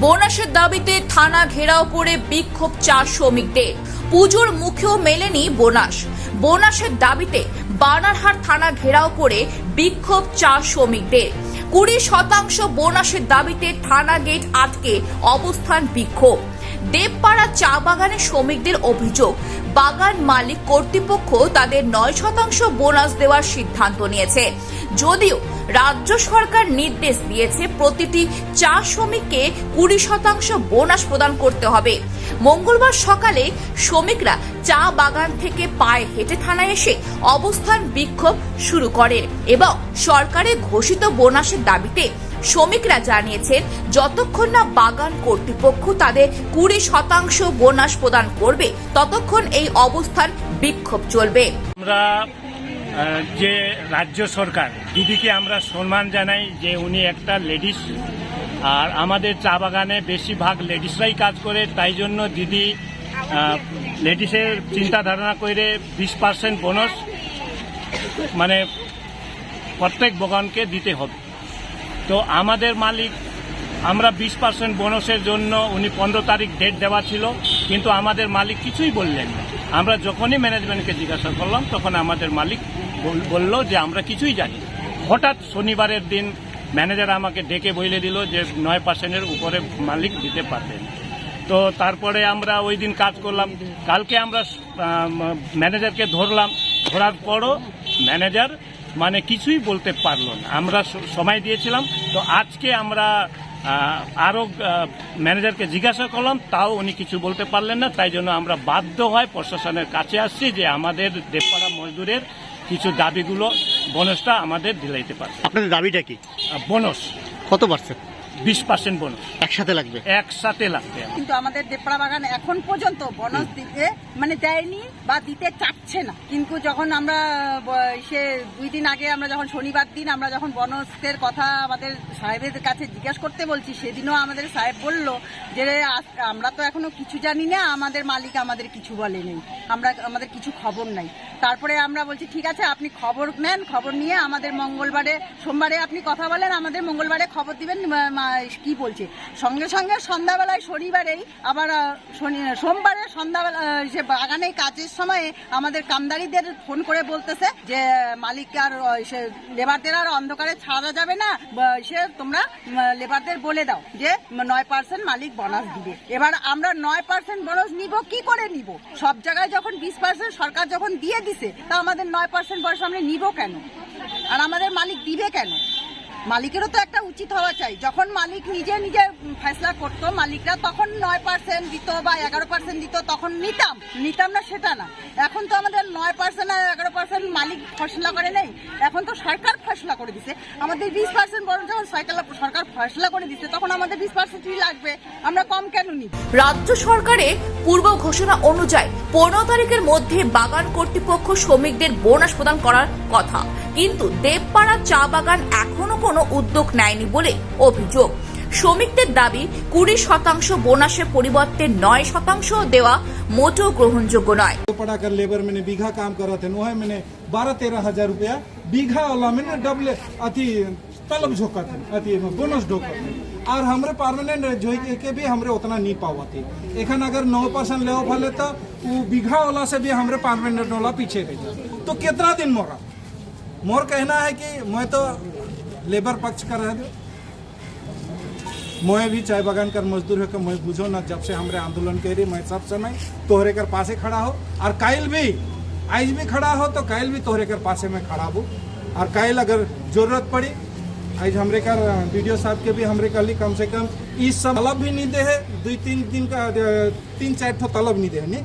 বোনাসের দাবিতে থানা ঘেরাও করে বিক্ষোভ চা শ্রমিকদের। পুজোর মুখেও মেলেনি বোনাস। বোনাসের দাবিতে বানারহাট থানা ঘেরাও করে বিক্ষোভ চা শ্রমিকদের। কুড়ি শতাংশ বোনাসের দাবিতে থানা গেট আটকে অবস্থান বিক্ষোভ। দেবপাড়া চা বাগানের শ্রমিকদের অভিযোগ, বাগান মালিক কর্তৃপক্ষ তাদের নয় শতাংশ বোনাস দেওয়ার সিদ্ধান্ত নিয়েছে। যদিও রাজ্য সরকার নির্দেশ দিয়েছে প্রতিটি চা শ্রমিককে কুড়ি শতাংশ বোনাস প্রদান করতে হবে। মঙ্গলবার সকালে শ্রমিকরা চা বাগান থেকে পায়ে হেঁটে থানায় এসে অবস্থান বিক্ষোভ শুরু করেন এবং সরকারের ঘোষিত বোনাসের দাবিতে শ্রমিকরা জানিয়েছেন, যতক্ষণ না বাগান কর্তৃপক্ষ তাদের কুড়ি শতাংশ বোনাস প্রদান করবে, ততক্ষণ এই অবস্থান বিক্ষোভ চলবে। আমরা যে রাজ্য সরকার, দিদিকে আমরা সম্মান জানাই যে উনি একটা লেডিস। আর আমাদের চা বাগানে বেশিরভাগ লেডিসরাই কাজ করে, তাই জন্য দিদি লেডিসের চিন্তা ধারণা করে বিশ পার্সেন্ট বোনাস মানে প্রত্যেক বাগানকে দিতে হবে। তো আমাদের মালিক, আমরা বিশ পার্সেন্ট বোনাসের জন্য উনি পনেরো তারিখ ডেট দেওয়া ছিল, কিন্তু আমাদের মালিক কিছুই বললেন না। আমরা যখনই ম্যানেজমেন্টকে জিজ্ঞাসা করলাম, তখন আমাদের মালিক বল- বলল যে আমরা কিছুই জানি হঠাৎ শনিবারের দিন ম্যানেজার আমাকে ডেকে বলে দিল যে নয় পার্সেন্টের উপরে মালিক দিতে পারবেন তো তারপরে আমরা ওই দিন কাজ করলাম। কালকে আমরা ম্যানেজারকে ধরলাম। ধরার পরও ম্যানেজার মানে কিছুই বলতে পারল না। আমরা সময় দিয়েছিলাম। তো আজকে আমরা আরও ম্যানেজারকে জিজ্ঞাসা করলাম তাও উনি কিছু বলতে পারলেন না তাই জন্য আমরা বাধ্য হয় প্রশাসনের কাছে আসছি যে আমাদের দেবপাড়া মজদুরের কিছু দাবিগুলো বোনাসটা আমাদের দিলাইতে পারে আপনাদের দাবিটা কি? বোনস। কত পার্সেন্ট? বিশ পার্সেন্ট বোনস। একসাথে লাগবে? একসাথে লাগবে কিন্তু আমাদের দেবপাড়া বাগান এখন পর্যন্ত বনস দিতে মানে দেয়নি বা দিতে চাচ্ছে না। কিন্তু যখন আমরা সে দুই দিন আগে আমরা যখন শনিবার দিন আমরা যখন বনসের কথা আমাদের সাহেবের কাছে জিজ্ঞেস করতে বলছি, সেদিনও আমাদের সাহেব বলল যে আমরা তো এখনও কিছু জানি না, আমাদের মালিক আমাদের কিছু বলেনি আমরা আমাদের কিছু খবর নাই। তারপরে আমরা বলছি, ঠিক আছে, আপনি খবর নেন, খবর নিয়ে আমাদের মঙ্গলবারে, সোমবারে আপনি কথা বলেন, আমাদের মঙ্গলবারে খবর দিবেন কি বলছে? সঙ্গে সঙ্গে সন্ধ্যাবেলায় শনিবারেই আবার শনি- সোমবারে সন্ধ্যাবেলা সে বাগানে কাজের সময়ে আমাদের কামদারিদের ফোন করে বলতেছে যে মালিক আর সে লেবারদের আর অন্ধকারে ছাড়া যাবে না। সে তোমরা লেবারদের বলে দাও যে, নয় পার্সেন্ট মালিক বোনাস দিবে। এবার আমরা নয় পার্সেন্ট বোনাস নিব, কি করে নিব? সব জায়গায় যখন বিশ পার্সেন্ট সরকার যখন দিয়ে দিছে, তা আমাদের নয় পার্সেন্ট বোনাস আমরা নিব কেন? আর আমাদের মালিক দিবে কেন? মালিকেরও তো একটা উচিত হওয়া চাই। যখন মালিক নিজে নিজে ফেসলা করতো, মালিকরা তখন নয় পার্সেন্ট দিত বা এগারো পার্সেন্ট দিত, তখন নিতাম। নিতাম না, সেটা না। এখন তো আমাদের নয় পার্সেন্ট আর এগারো পার্সেন্ট মালিক ফসলা করে নেই। এখন তো সরকার ফসলা করে দিছে। আমাদের বিশ পার্সেন্ট বরং যখন সরকার সরকার ফসলা করে দিচ্ছে তখন আমাদের বিশ পার্সেন্ট পার্সেন্টই লাগবে। আমরা কম কেন নিব? রাজ্য সরকারের পূর্ব ঘোষণা অনুযায়ী পনেরো তারিখের মধ্যে বাগান কর্তৃপক্ষ শ্রমিকদের বোনাস প্রদান করার কথা। কিন্তু দেবপাড়া চা বাগান এখনো কোনো উদ্যোগ নেয়নি বলে অভিযোগ শ্রমিকদের দাবি কুড়ি শতাংশ বোনাসের পরিবর্তে নয় শতাংশ দেওয়া মোটেও গ্রহণযোগ্য নয় तो पढ़ा कर लेबर मैंने बीघा काम कर रहे थे वह मैंने बारह तेरह हजार रुपया बीघा वाला मैंने डबल अति तलब झोंका थे अति बोनस ढोका थे और हमरे परमानेंट जो है के भी हमरे उतना नहीं पावा थी एखन अगर नौ परसेंट ले फले तो वो बीघा वाला से भी हमरे परमानेंट वाला पीछे रह जाए तो कितना दिन मोरा मोर कहना है कि मैं तो लेबर पक्ष कर रहे मैं भी चाय बागान कर मजदूर है मैं बुझो ना, जब से हमरे आंदोलन करी, मैं सब समय तोहरे कर पासे खड़ा हो। और कायल भी, आज भी खड़ा हो तो कायल भी तोहरे कर पासे में खड़ा हो। और कायल अगर ज़रूरत पड़ी, आज हमरे कर वीडियो साहब के भी हमरे कल कम से कम। इस सब तलब भी नहीं दे है, दो तीन दिन का तीन चार ठो तलब नहीं दे है, नहीं?